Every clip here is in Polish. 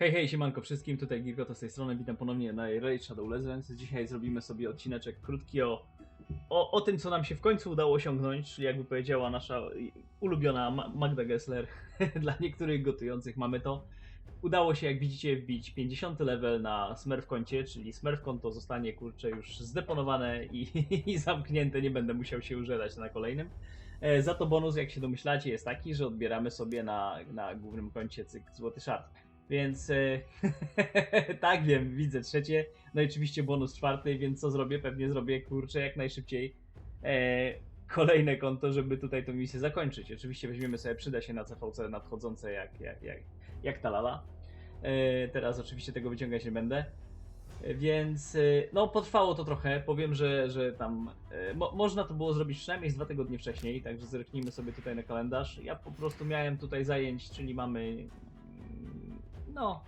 Hej, hej, siemanko wszystkim, tutaj Girgoto z tej strony, witam ponownie na Raid Shadow Legends. Dzisiaj zrobimy sobie odcineczek krótki o, o, o tym, co nam się w końcu udało osiągnąć, czyli jakby powiedziała nasza ulubiona Ma- Magda Gessler, dla niektórych gotujących mamy to. Udało się, jak widzicie, wbić 50 level na Smurf koncie, czyli Smurf konto zostanie, kurczę, już zdeponowane i, i zamknięte, nie będę musiał się użerać na kolejnym. E, Za to bonus, jak się domyślacie, jest taki, że odbieramy sobie na, na głównym koncie cykl Złoty Szart. Więc e, tak wiem, widzę trzecie. No i oczywiście bonus czwarty, więc co zrobię? Pewnie zrobię kurczę jak najszybciej e, kolejne konto, żeby tutaj tę misję zakończyć. Oczywiście weźmiemy sobie, przyda się na CVC nadchodzące jak, jak, jak, jak ta lala. E, teraz oczywiście tego wyciągać nie będę. E, Więc e, no potrwało to trochę. Powiem, że, że tam mo, można to było zrobić przynajmniej z dwa tygodnie wcześniej, także zerknijmy sobie tutaj na kalendarz. Ja po prostu miałem tutaj zajęć, czyli mamy no,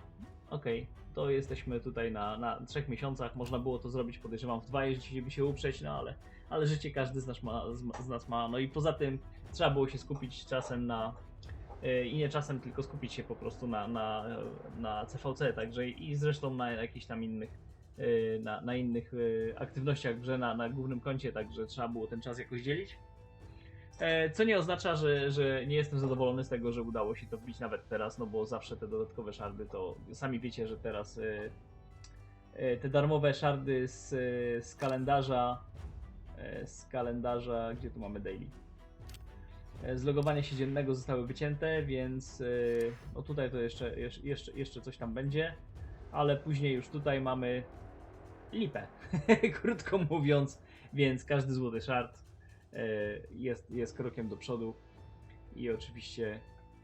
okej. To jesteśmy tutaj na, na trzech miesiącach. Można było to zrobić, podejrzewam, w dwa, jeśli by się uprzeć, no ale, ale życie każdy z nas, ma, z, z nas ma. No i poza tym trzeba było się skupić czasem na. e, I nie czasem, tylko skupić się po prostu na, na, na CVC, także i zresztą na jakichś tam innych, e, na, na innych e, aktywnościach grze na, na głównym koncie, także trzeba było ten czas jakoś dzielić. E, Co nie oznacza, że, że nie jestem zadowolony z tego, że udało się to wbić nawet teraz, no bo zawsze te dodatkowe szardy to sami wiecie, że teraz e, e, te darmowe szardy z, z kalendarza z kalendarza, gdzie tu mamy daily. Z logowania się dziennego zostały wycięte, więc no tutaj to jeszcze, jeszcze- jeszcze, coś tam będzie, ale później już tutaj mamy lipę, krótko mówiąc, więc każdy złoty szard jest, jest krokiem do przodu i oczywiście,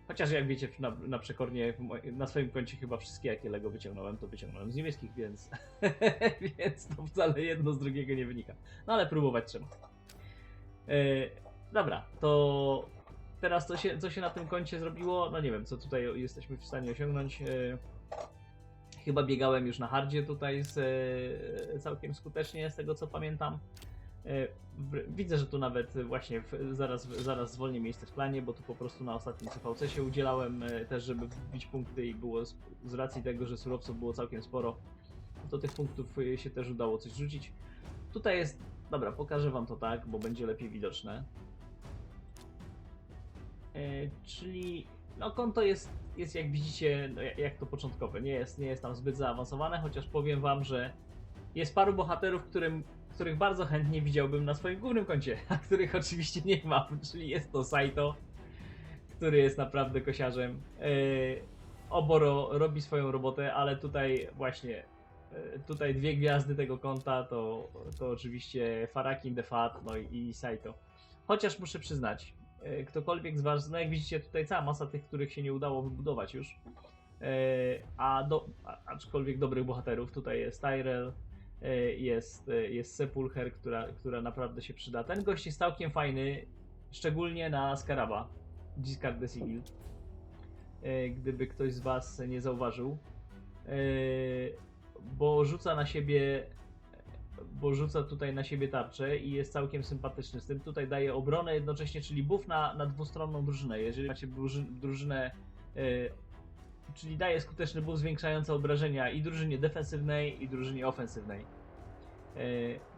chociaż jak wiecie, na, na przekornie na swoim koncie chyba wszystkie jakie Lego wyciągnąłem, to wyciągnąłem z niemieckich, więc, więc to wcale jedno z drugiego nie wynika. No ale próbować trzeba. E, dobra, to teraz co się, co się na tym koncie zrobiło? No nie wiem, co tutaj jesteśmy w stanie osiągnąć. E, chyba biegałem już na hardzie tutaj z, e, całkiem skutecznie, z tego co pamiętam. E, Widzę, że tu nawet właśnie zaraz, zaraz zwolnię miejsce w planie, bo tu po prostu na ostatnim CVC się udzielałem e, też, żeby wbić punkty i było z, racji tego, że surowców było całkiem sporo, to tych punktów e, się też udało coś rzucić. Tutaj jest, dobra, pokażę wam to tak, bo będzie lepiej widoczne. Czyli no konto jest, jest jak widzicie, no, jak to początkowe, nie jest, nie jest tam zbyt zaawansowane, chociaż powiem wam, że jest paru bohaterów, którym, których bardzo chętnie widziałbym na swoim głównym koncie, a których oczywiście nie mam, czyli jest to Saito, który jest naprawdę kosiarzem. Yy, Oboro robi swoją robotę, ale tutaj właśnie yy, tutaj dwie gwiazdy tego konta to, to oczywiście Farakin the Fat no i, i Saito. Chociaż muszę przyznać, yy, ktokolwiek z was, no jak widzicie tutaj cała masa tych, których się nie udało wybudować już, a, do, aczkolwiek dobrych bohaterów, tutaj jest Tyrell, e, jest, e, jest Sepulcher, która, która naprawdę się przyda. Ten gość jest całkiem fajny, szczególnie na Scaraba, Discard the Sigil. E, Gdyby ktoś z Was nie zauważył, E, bo rzuca na siebie bo rzuca tutaj na siebie tarczę i jest całkiem sympatyczny z tym. Tutaj daje obronę jednocześnie, czyli buff na, na dwustronną drużynę. Jeżeli macie druży- drużynę, e, czyli daje skuteczny buff zwiększający obrażenia i drużynie defensywnej, i drużynie ofensywnej. E,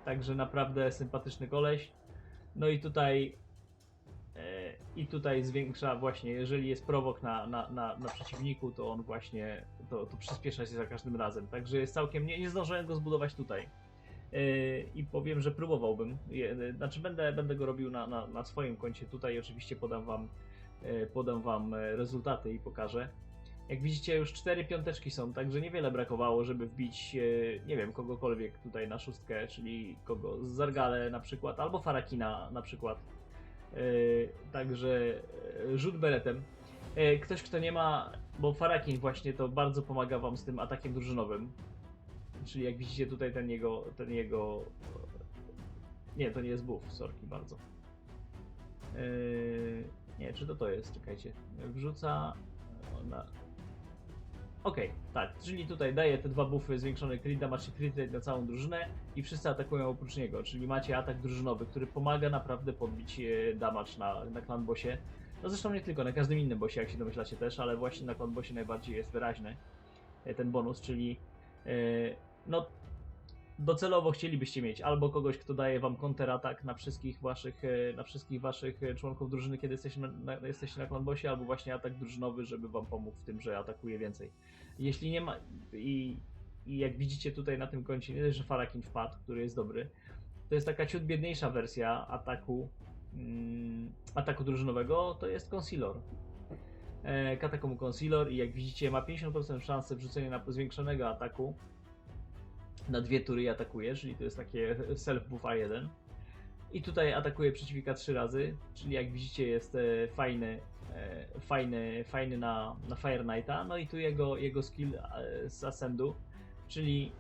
Także naprawdę sympatyczny koleś. No i tutaj e, i tutaj zwiększa właśnie, jeżeli jest prowok na, na, na, na przeciwniku, to on właśnie to, to przyspiesza się za każdym razem. Także jest całkiem. Nie, nie zdążyłem go zbudować tutaj. E, I powiem, że próbowałbym. Znaczy będę, będę go robił na, na, na swoim koncie tutaj. Oczywiście podam wam, podam wam rezultaty i pokażę. Jak widzicie, już cztery piąteczki są, także niewiele brakowało, żeby wbić, e, nie wiem, kogokolwiek tutaj na szóstkę, czyli kogo z Zargale na przykład, albo Farakina na przykład. E, Także e, rzut beretem. Ktoś, kto nie ma, bo Farakin właśnie to bardzo pomaga wam z tym atakiem drużynowym. Czyli jak widzicie tutaj ten jego, ten jego... Nie, to nie jest buff, sorki bardzo. Nie, czy to to jest, czekajcie. Wrzuca Okej, tak, czyli tutaj daje te dwa buffy, zwiększony crit damage i crit rate na całą drużynę i wszyscy atakują oprócz niego, czyli macie atak drużynowy, który pomaga naprawdę podbić e, damage na, na clan bossie. No zresztą nie tylko, na każdym innym bossie, jak się domyślacie też, ale właśnie na clan bossie najbardziej jest wyraźny. e, ten bonus, czyli e, no docelowo chcielibyście mieć albo kogoś, kto daje wam kontratak na wszystkich waszych, e, na wszystkich waszych e, członków drużyny, kiedy jesteście na, na, jesteście na klanbosie, albo właśnie atak drużynowy, żeby wam pomógł w tym, że atakuje więcej. Jeśli nie ma i, i jak widzicie tutaj na tym koncie, nie że Farakin wpadł, który jest dobry, to jest taka ciut biedniejsza wersja ataku mm, ataku drużynowego, to jest Concealor. E, Katakomu Concealor i jak widzicie ma 50% szansy wrzucenia na zwiększonego ataku na dwie tury i atakuje, czyli to jest takie self-buff A1. I tutaj atakuje przeciwnika trzy razy, czyli jak widzicie jest e, fajny, e, fajny, fajny na, na Fire Knighta. No i tu jego, jego skill e, z Ascendu, czyli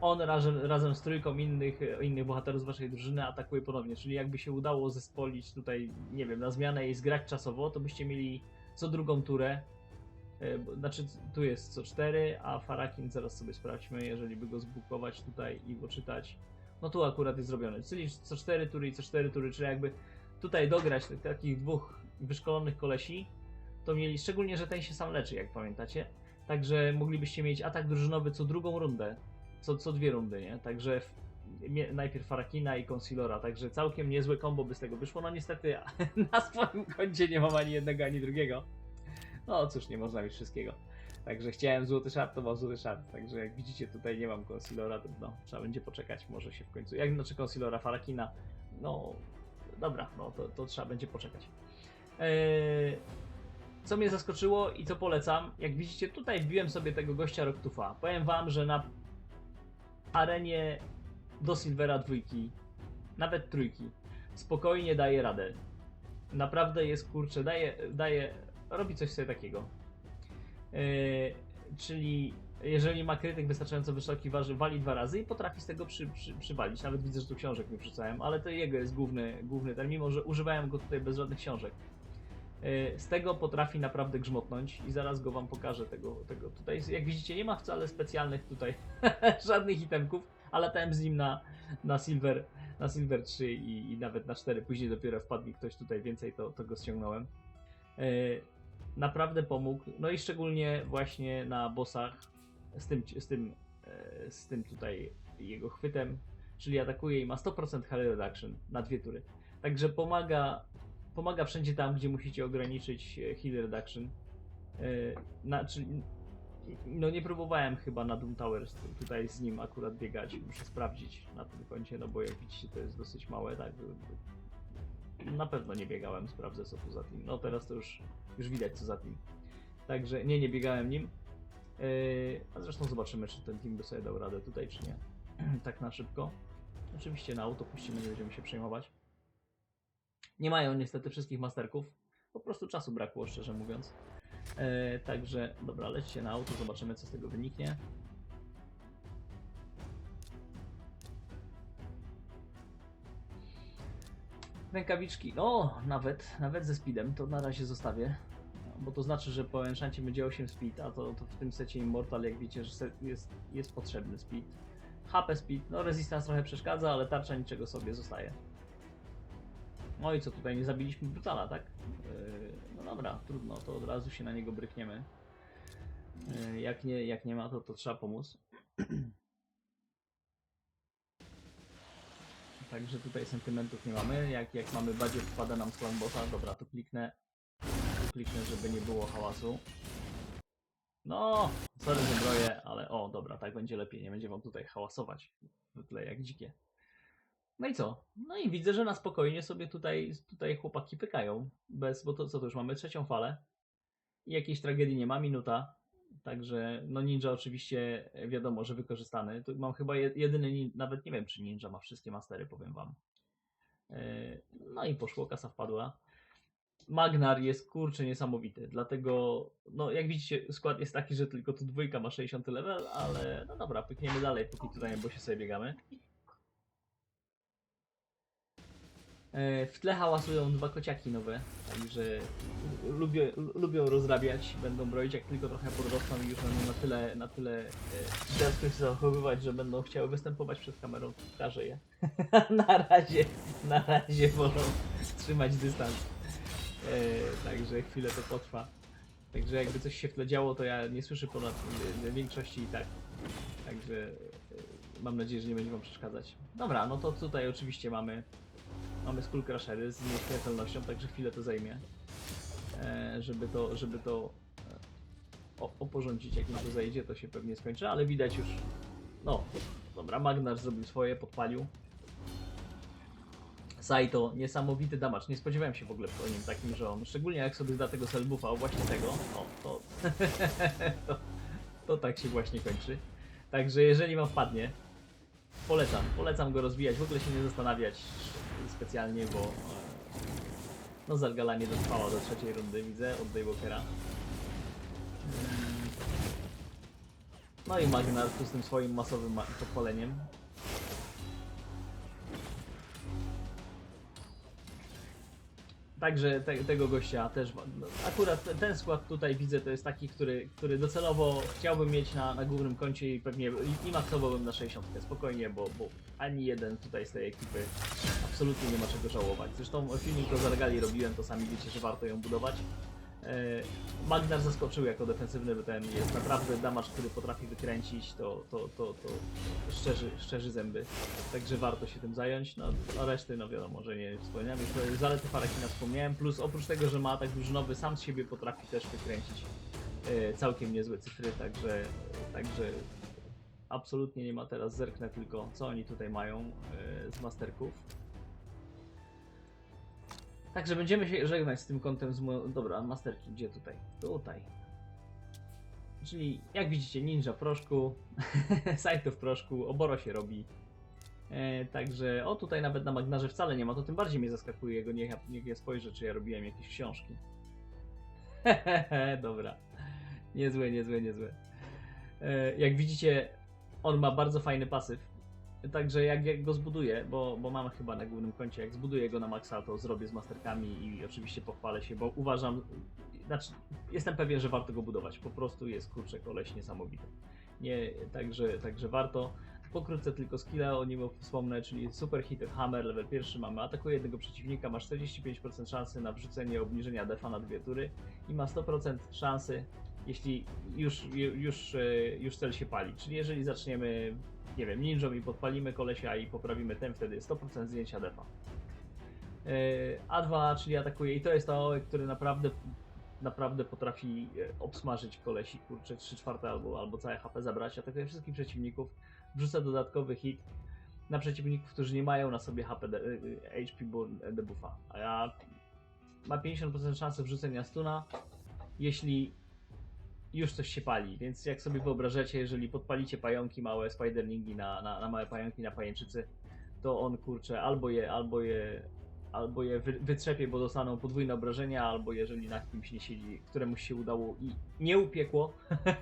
on razem, razem z trójką innych, innych bohaterów z waszej drużyny atakuje ponownie, czyli jakby się udało zespolić tutaj, nie wiem, na zmianę i zgrać czasowo, to byście mieli co drugą turę, znaczy tu jest co 4, a Farakin zaraz sobie sprawdźmy, jeżeli by go zbukować tutaj i poczytać, no tu akurat jest zrobione, czyli co 4 tury i co 4 tury, czyli jakby tutaj dograć tych takich dwóch wyszkolonych kolesi, to mieli, szczególnie, że ten się sam leczy, jak pamiętacie, także moglibyście mieć atak drużynowy co drugą rundę, co, co dwie rundy, nie? Także w, mie- najpierw Farakina i Concealora, także całkiem niezłe kombo by z tego wyszło. No niestety na swoim koncie nie mam ani jednego, ani drugiego. No cóż, nie można mieć wszystkiego. Także chciałem złoty szart, to mam złoty szart. Także jak widzicie tutaj nie mam Concealora, to no, trzeba będzie poczekać, może się w końcu. Jak znaczy Concealora, Farakina, no dobra, no to, to trzeba będzie poczekać. Eee, co mnie zaskoczyło i co polecam, jak widzicie tutaj wbiłem sobie tego gościa Roktufa. Powiem wam, że na arenie do Silvera dwójki, nawet trójki, spokojnie daje radę. Naprawdę jest kurczę, daje, daje, robi coś sobie takiego. Yy, czyli jeżeli ma krytyk wystarczająco wysoki, waży, wali dwa razy i potrafi z tego przy, przy, przywalić. Nawet widzę, że tu książek nie wrzucałem, ale to jego jest główny, główny ten, mimo że używałem go tutaj bez żadnych książek. Yy, Z tego potrafi naprawdę grzmotnąć i zaraz go wam pokażę tego, tego tutaj. Jak widzicie nie ma wcale specjalnych tutaj żadnych itemków, ale latałem z nim na, na Silver na Silver 3 i, i nawet na 4. Później dopiero wpadł mi ktoś tutaj więcej, to, to go ściągnąłem. Naprawdę pomógł. No i szczególnie właśnie na bossach z tym, z tym, e, z tym tutaj jego chwytem, czyli atakuje i ma 100% heal reduction na dwie tury. Także pomaga, pomaga wszędzie tam, gdzie musicie ograniczyć e, heal reduction. E, Na, czyli, no nie próbowałem chyba na Doom Towers tu- tutaj z nim akurat biegać, muszę sprawdzić na tym koncie, no bo jak widzicie to jest dosyć małe, tak. Na pewno nie biegałem, sprawdzę co tu za tym. No teraz to już, już widać co za tym. Także nie, nie biegałem nim. Yy, a zresztą zobaczymy, czy ten team by sobie dał radę tutaj, czy nie. tak na szybko. Oczywiście na auto puścimy, nie będziemy się przejmować. Nie mają niestety wszystkich masterków. Po prostu czasu brakło, szczerze mówiąc. E, także, dobra, lećcie na auto, zobaczymy co z tego wyniknie. Rękawiczki, o, nawet, nawet ze speedem, to na razie zostawię. Bo to znaczy, że po enchancie będzie 8 speed, a to, to w tym secie Immortal, jak widzicie, że jest, jest potrzebny speed. HP speed, no resistance trochę przeszkadza, ale tarcza niczego sobie zostaje. No i co tutaj, nie zabiliśmy Brutala, tak? Yy, no dobra, trudno, to od razu się na niego brykniemy. Yy, jak, nie, jak nie ma, to, to trzeba pomóc. Także tutaj sentymentów nie mamy. Jak, jak mamy budget, wpada nam z bossa. Dobra, tu kliknę. Tu kliknę, żeby nie było hałasu. No, sorry, że broję, ale o, dobra, tak będzie lepiej. Nie będzie wam tutaj hałasować w tle jak dzikie. No i co? No i widzę, że na spokojnie sobie tutaj, tutaj chłopaki pykają. Bez, bo to co to już mamy trzecią falę. I jakiejś tragedii nie ma, minuta. Także no ninja oczywiście e, wiadomo, że wykorzystany. Tu mam chyba je- jedyny, nawet nie wiem czy ninja ma wszystkie mastery, powiem wam. E, No i poszło, kasa wpadła. Magnar jest kurczę niesamowity, dlatego no jak widzicie skład jest taki, że tylko tu dwójka ma 60 level, ale no dobra, pykniemy dalej, póki tutaj bo się sobie biegamy. W tle hałasują dwa kociaki nowe, także lubią, lubią rozrabiać, będą broić jak tylko trochę podrosną i już będą na tyle, na tyle e, się zachowywać, że będą chciały występować przed kamerą, pokażę je. na razie, na razie wolą trzymać dystans. E, także chwilę to potrwa. Także jakby coś się w tle działo, to ja nie słyszę ponad większości i tak. Także mam nadzieję, że nie będzie wam przeszkadzać. Dobra, no to tutaj oczywiście mamy mamy Skull Crushery z nieśmiertelnością, także chwilę to zajmie, e, żeby to, żeby to e, oporządzić. Jak mi to zajdzie, to się pewnie skończy, ale widać już. No, dobra, Magnar zrobił swoje, podpalił. Saito, niesamowity damage. Nie spodziewałem się w ogóle po nim takim, że on, szczególnie jak sobie zda tego selbuffa, właśnie tego, o, to, to, to tak się właśnie kończy. Także jeżeli wam wpadnie, polecam, polecam go rozwijać, w ogóle się nie zastanawiać specjalnie, bo no Zargala nie dotrwała do trzeciej rundy, widzę, od Daywalkera. No i Magnar z tym swoim masowym ma- podpaleniem. Także te, tego gościa też. no, Akurat te- ten skład tutaj widzę, to jest taki, który, który docelowo chciałbym mieć na, na głównym koncie i pewnie i, i maksowałbym na 60 spokojnie, bo, bo ani jeden tutaj z tej ekipy absolutnie nie ma czego żałować. Zresztą filmik o Zargali robiłem, to sami wiecie, że warto ją budować. E, Magnar zaskoczył jako defensywny, ten jest naprawdę damage, który potrafi wykręcić, to, to, to, to szczerzy, szczerzy zęby. Także warto się tym zająć. No, a reszty, no wiadomo, że nie wspomniałem. Już zalety Farakina wspomniałem, plus oprócz tego, że ma tak drużynowy, sam z siebie potrafi też wykręcić e, całkiem niezłe cyfry, także, także absolutnie nie ma teraz, zerknę tylko, co oni tutaj mają e, z masterków. Także będziemy się żegnać z tym kątem z moją... Dobra, masterki, gdzie tutaj? Tutaj. Czyli jak widzicie, ninja w proszku, Saito w proszku, oboro się robi. E, także, o tutaj nawet na Magnarze wcale nie ma, to tym bardziej mnie zaskakuje, go niech, ja- niech ja spojrzę, czy ja robiłem jakieś książki. Dobra. Niezłe, niezłe, niezłe. E, jak widzicie, on ma bardzo fajny pasyw. Także jak, jak go zbuduję, bo, bo mam chyba na głównym koncie, jak zbuduję go na maksa, to zrobię z masterkami i oczywiście pochwalę się, bo uważam, znaczy jestem pewien, że warto go budować. Po prostu jest kurczę koleś niesamowity. Nie, także, także warto. Pokrótce tylko skilla, o nim wspomnę, czyli Super Hit Hammer, level pierwszy mamy atakuje jednego przeciwnika, ma 45% szansy na wrzucenie obniżenia defa na dwie tury i ma 100% szansy, jeśli już, już, e, już cel się pali. Czyli jeżeli zaczniemy, nie wiem, ninją i podpalimy kolesia i poprawimy ten, wtedy 100% zdjęcia defa. E, A2, czyli atakuje i to jest to, który naprawdę naprawdę potrafi e, obsmażyć kolesi, kurczę, 3 czwarte albo, albo całe HP zabrać, atakuje wszystkich przeciwników, wrzuca dodatkowy hit na przeciwników, którzy nie mają na sobie HP de, e, HP bu- debuffa, a ja ma 50% szansy wrzucenia stuna, jeśli już coś się pali, więc jak sobie wyobrażacie, jeżeli podpalicie pająki małe, spiderlingi na, na, na małe pająki, na pajęczycy, to on kurczę albo je, albo je albo je wy, wytrzepie, bo dostaną podwójne obrażenia, albo jeżeli na kimś nie siedzi, któremuś się udało i nie upiekło,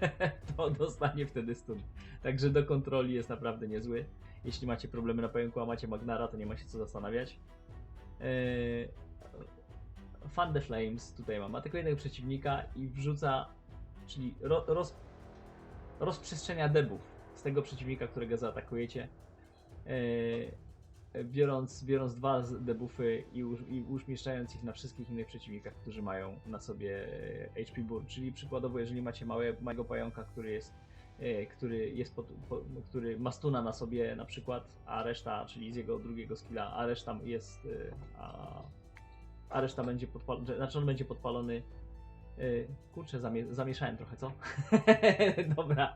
to dostanie wtedy stun. Także do kontroli jest naprawdę niezły. Jeśli macie problemy na pająku, a macie Magnara, to nie ma się co zastanawiać. Eee, Fan the Flames tutaj mam. Ma tylko jednego przeciwnika i wrzuca, czyli ro, roz, rozprzestrzenia debuff z tego przeciwnika, którego zaatakujecie. Eee, biorąc, biorąc dwa debuffy i, uż, i umieszczając ich na wszystkich innych przeciwnikach, którzy mają na sobie e, HP Burn. Czyli przykładowo, jeżeli macie małe, małego pająka, który jest, e, który, jest pod, po, który ma stuna na sobie na przykład, a reszta, czyli z jego drugiego skilla, a reszta jest, e, a, a reszta będzie podpalony, znaczy on będzie podpalony e, Kurczę, zamie- zamieszałem trochę, co? Dobra.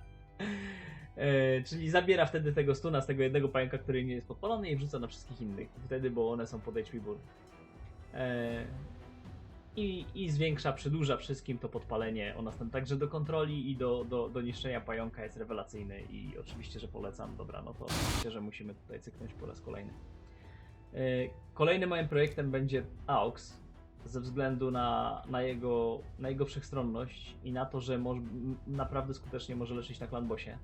E, czyli zabiera wtedy tego stuna z tego jednego pająka, który nie jest podpalony i wrzuca na wszystkich innych. Wtedy, bo one są pod HP burn. E, i, I zwiększa, przedłuża wszystkim to podpalenie o następne. Także do kontroli i do, do, do niszczenia pająka jest rewelacyjny i oczywiście, że polecam. Dobra, no to myślę, że musimy tutaj cyknąć po raz kolejny. E, Kolejnym moim projektem będzie AUX ze względu na, na, jego, na jego wszechstronność i na to, że może, naprawdę skutecznie może leczyć na klanbosie.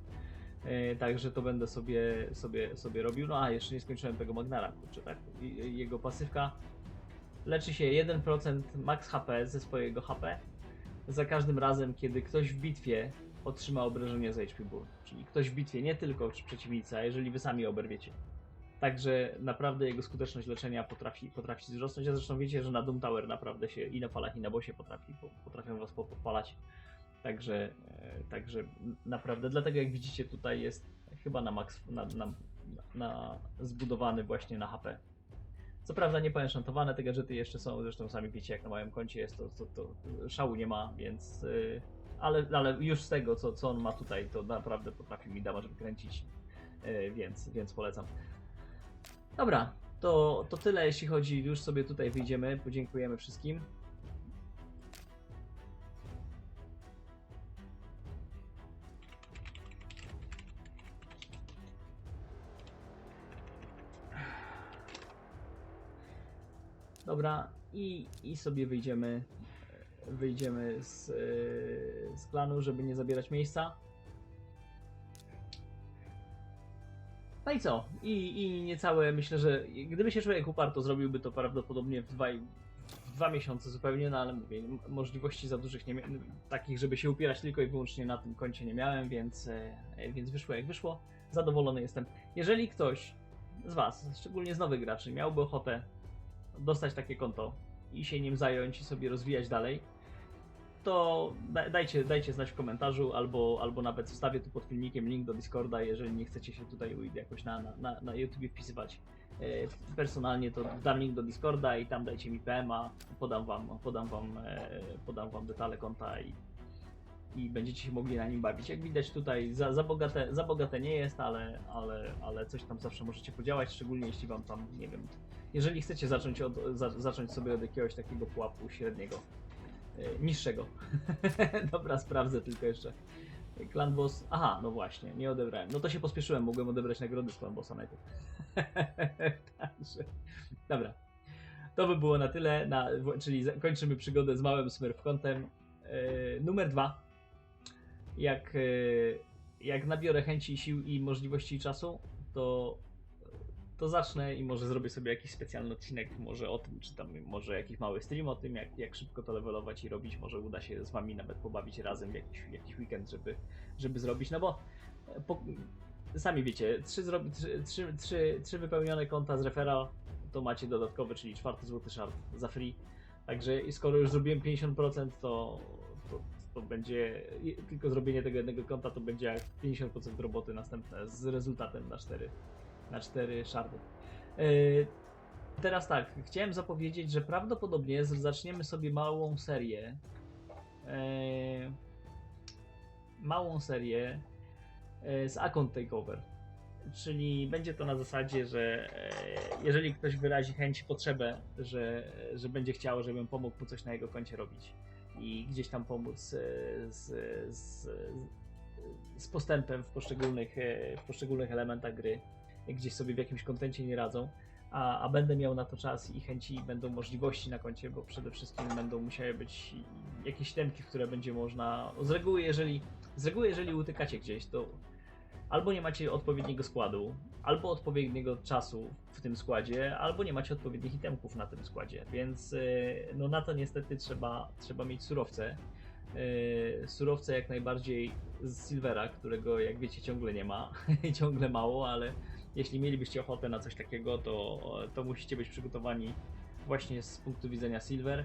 E, Także to będę sobie, sobie, sobie robił. No a jeszcze nie skończyłem tego Magnara, kurczę, tak? Jego pasywka leczy się 1% max HP ze swojego HP za każdym razem, kiedy ktoś w bitwie otrzyma obrażenie z HP Burn. Czyli ktoś w bitwie, nie tylko przeciwnica, jeżeli wy sami oberwiecie. Także naprawdę jego skuteczność leczenia potrafi, potrafi wzrosnąć. A zresztą wiecie, że na Doom Tower naprawdę się i na falach, i na bosie potrafi, po- potrafią was po- popalać. Także, e, także naprawdę, dlatego jak widzicie tutaj jest chyba na max, na, na, na zbudowany właśnie na HP. Co prawda nie poenszantowane te gadżety jeszcze są, zresztą sami wiecie jak na moim koncie jest, to, to, to szału nie ma, więc... y, ale, ale już z tego co, co on ma tutaj, to naprawdę potrafi mi damage wykręcić, y, więc, więc polecam. Dobra, to, to tyle jeśli chodzi, już sobie tutaj wyjdziemy, podziękujemy wszystkim. Dobra, i, i sobie wyjdziemy, wyjdziemy z, e, z klanu, żeby nie zabierać miejsca. No i co? I, I niecałe, myślę, że gdyby się człowiek uparł, to zrobiłby to prawdopodobnie w dwa, dwa miesiące zupełnie, no ale mówię, możliwości za dużych nie takich, żeby się upierać tylko i wyłącznie na tym koncie nie miałem, więc, e, więc wyszło jak wyszło. Zadowolony jestem. Jeżeli ktoś z Was, szczególnie z nowych graczy, miałby ochotę dostać takie konto i się nim zająć i sobie rozwijać dalej, to da- dajcie, dajcie znać w komentarzu albo, albo nawet wstawię tu pod filmikiem link do Discorda, jeżeli nie chcecie się tutaj jakoś na, na, na, YouTube wpisywać e, personalnie, to dam link do Discorda i tam dajcie mi PM-a, podam wam, podam wam, e, podam wam detale konta i, i będziecie się mogli na nim bawić. Jak widać tutaj za, za, bogate, za bogate nie jest, ale, ale, ale coś tam zawsze możecie podziałać, szczególnie jeśli wam tam, nie wiem, jeżeli chcecie zacząć, od, za, zacząć sobie od jakiegoś takiego pułapu średniego, niższego. Dobra, sprawdzę tylko jeszcze. Clan Boss. Aha, no właśnie, nie odebrałem. No to się pospieszyłem, mogłem odebrać nagrody z Clan Bossa najpierw. Także. Dobra. To by było na tyle, na, czyli kończymy przygodę z małym Smurf kątem. E, numer dwa. Jak, e, jak nabiorę chęci, sił i możliwości czasu, to to zacznę i może zrobię sobie jakiś specjalny odcinek, może o tym, czy tam może jakiś mały stream o tym, jak, jak szybko to levelować i robić, może uda się z wami nawet pobawić razem jakiś, jakiś weekend, żeby, żeby zrobić, no bo e, po, sami wiecie, trzy, zrobi, trzy, trzy, trzy, trzy wypełnione konta z referral, to macie dodatkowy, czyli czwarty złoty shard za free, także i skoro już zrobiłem 50%, to, to, to będzie, tylko zrobienie tego jednego konta to będzie jak 50% roboty następne z rezultatem na 4 na cztery szardy. Yy, teraz tak, chciałem zapowiedzieć, że prawdopodobnie zaczniemy sobie małą serię. yy, małą serię yy, z Account Takeover. Czyli będzie to na zasadzie, że e, jeżeli ktoś wyrazi chęć, potrzebę, że, że będzie chciał, żebym pomógł mu coś na jego koncie robić i gdzieś tam pomóc e, z, z, z postępem w poszczególnych, e, w poszczególnych elementach gry, gdzieś sobie w jakimś kontencie nie radzą, a, a będę miał na to czas i chęci, i będą możliwości na koncie, bo przede wszystkim będą musiały być jakieś temki, w które będzie można. Z reguły, jeżeli, z reguły, jeżeli utykacie gdzieś, to albo nie macie odpowiedniego składu, albo odpowiedniego czasu w tym składzie, albo nie macie odpowiednich itemków na tym składzie, więc yy, no na to niestety trzeba, trzeba mieć surowce. Yy, surowce jak najbardziej z Silvera, którego jak wiecie ciągle nie ma, ciągle mało, ale jeśli mielibyście ochotę na coś takiego, to, to musicie być przygotowani właśnie z punktu widzenia Silver.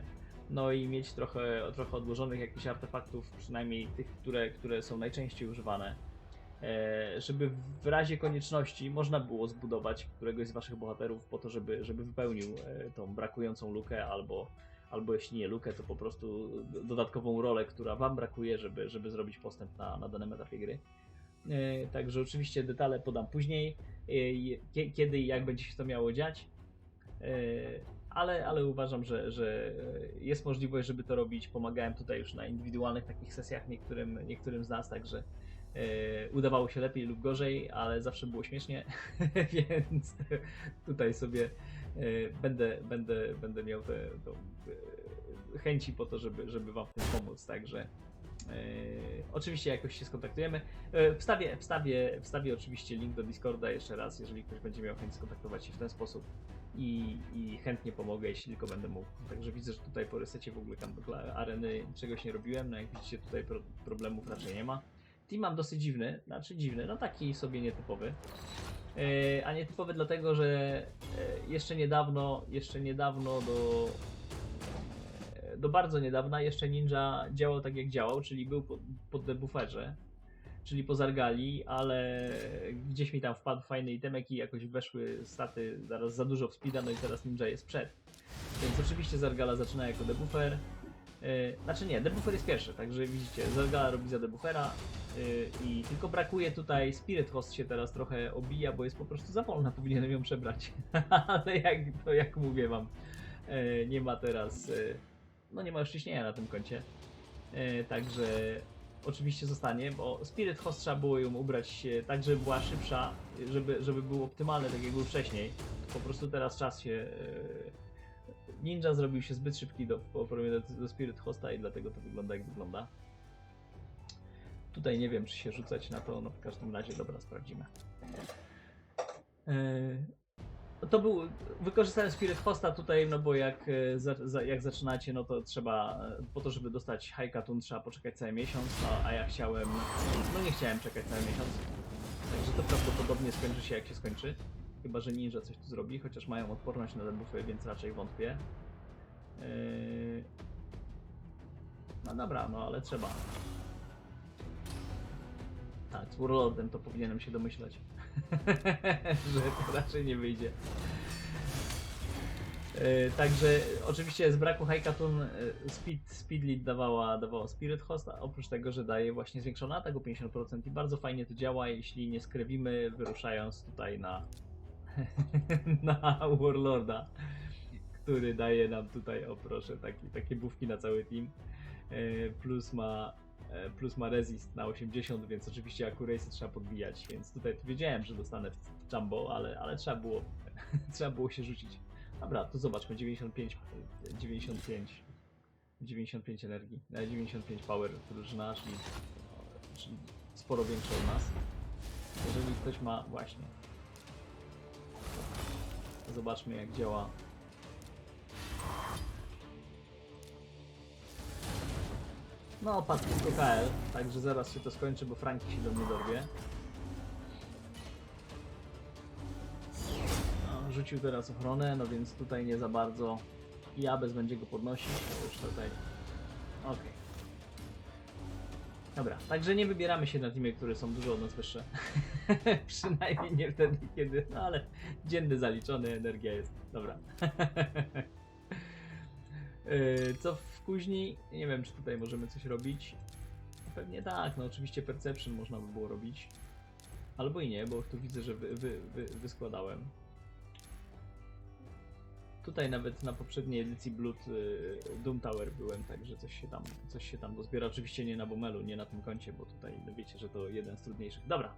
No i mieć trochę, trochę odłożonych jakichś artefaktów, przynajmniej tych, które, które są najczęściej używane. E, żeby w razie konieczności można było zbudować któregoś z waszych bohaterów po to, żeby, żeby wypełnił e, tą brakującą lukę, albo, albo jeśli nie lukę, to po prostu do- dodatkową rolę, która wam brakuje, żeby, żeby zrobić postęp na, na danym etapie gry. E, Także oczywiście detale podam później, e, kie- kiedy i jak będzie się to miało dziać. E, Ale, ale uważam, że, że jest możliwość, żeby to robić. Pomagałem tutaj już na indywidualnych takich sesjach niektórym, niektórym z nas, także udawało się lepiej lub gorzej, ale zawsze było śmiesznie, więc tutaj sobie będę, będę, będę miał te, tą, e, chęci po to, żeby, żeby Wam w tym pomóc, także oczywiście jakoś się skontaktujemy. E, Wstawię, wstawię, wstawię oczywiście link do Discorda jeszcze raz, jeżeli ktoś będzie miał chęć skontaktować się w ten sposób i, i chętnie pomogę, jeśli tylko będę mógł. Także widzę, że tutaj po resecie w ogóle tam dla areny czegoś nie robiłem, no jak widzicie tutaj pro, problemów raczej nie ma. Team mam dosyć dziwny, znaczy dziwny, no taki sobie nietypowy. E, a nietypowy dlatego, że e, jeszcze niedawno, jeszcze niedawno do, e, do bardzo niedawna jeszcze Ninja działał tak jak działał, czyli był po, po debufferze, czyli po Zargali, ale gdzieś mi tam wpadł fajny itemek i jakoś weszły staty zaraz za dużo w speeda, no i teraz Ninja jest przed. Więc oczywiście Zargala zaczyna jako debuffer. Yy, znaczy nie, debuffer jest pierwszy, także widzicie, Zargala robi za debuffera yy, i tylko brakuje tutaj, Spirit Host się teraz trochę obija, bo jest po prostu za wolna, powinienem ją przebrać. Ale jak, to jak mówię wam, yy, nie ma teraz, yy, no nie ma już ciśnienia na tym koncie. Yy, także oczywiście zostanie, bo Spirit Host trzeba było ją ubrać e, tak, żeby była szybsza, żeby, żeby był optymalny, tak jak był wcześniej. Po prostu teraz czas się. e, Ninja zrobił się zbyt szybki do, porównaniu do, do Spirit Hosta i dlatego to wygląda jak wygląda. Tutaj nie wiem, czy się rzucać na to, no w każdym razie, dobra, sprawdzimy. To był, wykorzystałem Spirit Hosta tutaj, no bo jak, e, za, za, jak zaczynacie, no to trzeba, e, po to żeby dostać High Katun trzeba poczekać cały miesiąc, a, a ja chciałem, no nie chciałem czekać cały miesiąc. Także to prawdopodobnie skończy się jak się skończy. Chyba, że Ninja coś tu zrobi, chociaż mają odporność na debuffy, więc raczej wątpię. Yy... No dobra, no ale trzeba. Tak, z Warlordem to powinienem się domyślać. że to raczej nie wyjdzie. Yy, także oczywiście z braku Haikatun yy, speed, speed Lead dawała, dawała Spirit Host, a oprócz tego, że daje właśnie zwiększony atak o 50% i bardzo fajnie to działa, jeśli nie skrewimy wyruszając tutaj na, na Warlorda, który daje nam tutaj, o proszę, taki, takie bufki na cały team, Yy, plus ma E, plus ma resist na 80, więc oczywiście accuracy trzeba podbijać, więc tutaj wiedziałem, że dostanę jumbo, ale, ale trzeba było trzeba było się rzucić. Dobra, to zobaczmy, 95 e, 95 95 energii, e, 95 power drużyna, czyli, czyli sporo większe od nas. Jeżeli ktoś ma właśnie Zobaczmy jak działa No, padł tylko KL, także zaraz się to skończy, bo Franki się do mnie dorwie. No, rzucił teraz ochronę, no więc tutaj nie za bardzo. I Abez będzie go podnosić, już tutaj. Okej. Dobra, także nie wybieramy się na teamie, które są dużo od nas wyższe. Przynajmniej nie wtedy, kiedy. No ale dzienny zaliczony, energia jest. Dobra. Yy, Co kuźni? Nie wiem, czy tutaj możemy coś robić. Pewnie tak, no oczywiście Perception można by było robić. Albo i nie, bo tu widzę, że wy, wy, wy, wyskładałem. Tutaj nawet na poprzedniej edycji Blood y, Doom Tower byłem, także coś się tam, coś się tam dozbiera. Oczywiście nie na Bomelu, nie na tym koncie, bo tutaj wiecie, że to jeden z trudniejszych. Dobra,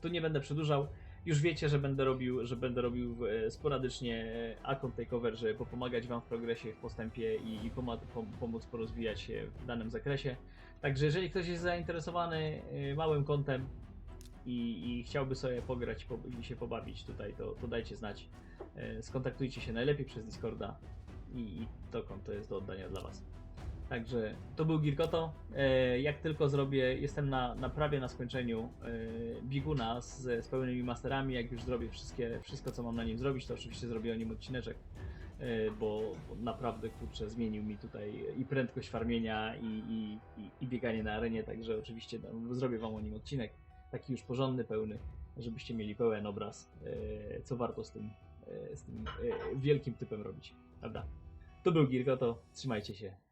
tu nie będę przedłużał. Już wiecie, że będę robił, że będę robił e, sporadycznie e, account takeover, żeby pomagać wam w progresie, w postępie i, i pom- pomóc porozwijać się w danym zakresie. Także jeżeli ktoś jest zainteresowany e, małym kontem i, i chciałby sobie pograć po, i się pobawić tutaj, to, to dajcie znać. Skontaktujcie się najlepiej przez Discorda i, i to konto jest do oddania dla was. Także to był Girkoto. E, jak tylko zrobię, jestem na, na prawie na skończeniu e, biguna z, z pełnymi masterami. Jak już zrobię wszystkie, wszystko, co mam na nim zrobić, to oczywiście zrobię o nim odcineczek, e, bo, bo naprawdę kurczę, zmienił mi tutaj i prędkość farmienia, i, i, i, i bieganie na arenie. Także oczywiście no, zrobię wam o nim odcinek, taki już porządny, pełny, żebyście mieli pełen obraz, co warto z tym, z tym wielkim typem robić. Prawda? To był Girkoto. Trzymajcie się.